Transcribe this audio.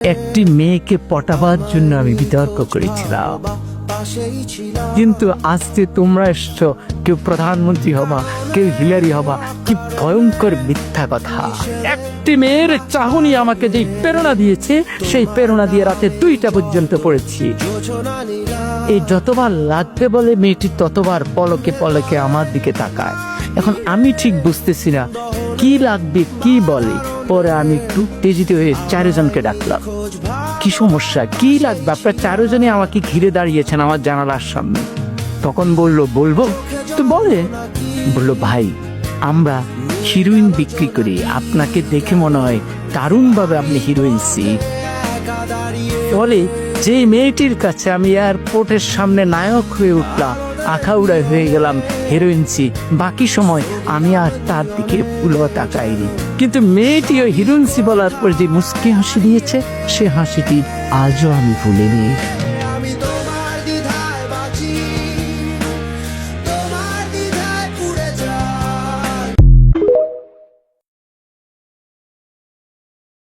একটি মেয়েকে পটাবার জন্য আমি বিতর্ক করেছিলাম। কিন্তু আজকে তোমরা এসছো, কেউ প্রধানমন্ত্রী হবা, কেউ হিলারি হবা, কি ভয়ঙ্কর মিথ্যা কথা। একটি মেয়ের চাহনি আমাকে যে প্রেরণা দিয়েছে, সেই প্রেরণা দিয়ে রাতে দুইটা পর্যন্ত পড়েছি। এই যতবার লাগবে বলে মেয়েটি ততবার পলকে পলকে আমার দিকে তাকায়। এখন আমি ঠিক বুঝতেছি না, কি লাগবে, কি বলে। পরে আমি একটু তেজিত হয়ে চারজনকে ডাকলাম। কি সমস্যা? কি লাগবে? আপনার চারজনে আমাকে ঘিরে দাঁড়িয়েছেন আমার জানালার সামনে। তখন বলল, বলব? তো বলে। বলল, ভাই, আমরা হিরোইন বিক্রি করি। আপনাকে দেখে মনে হয় দারুণভাবে আপনি হিরোইন সি বলে যে মেয়েটির কাছে আমি এয়ারপোর্টের সামনে নায়ক হয়ে উঠলাম আখাউড়ায় হয়ে গেলাম হিরোইনসি বাকি সময় আমি আর তার দিকে পুলো তাকাইনি। কিন্তু মেয়েটি ওই হিরোইনসি বলার পর যে মুস্কি হাসি দিয়েছে, সে হাসিটি আজও আমি ভুলিনি।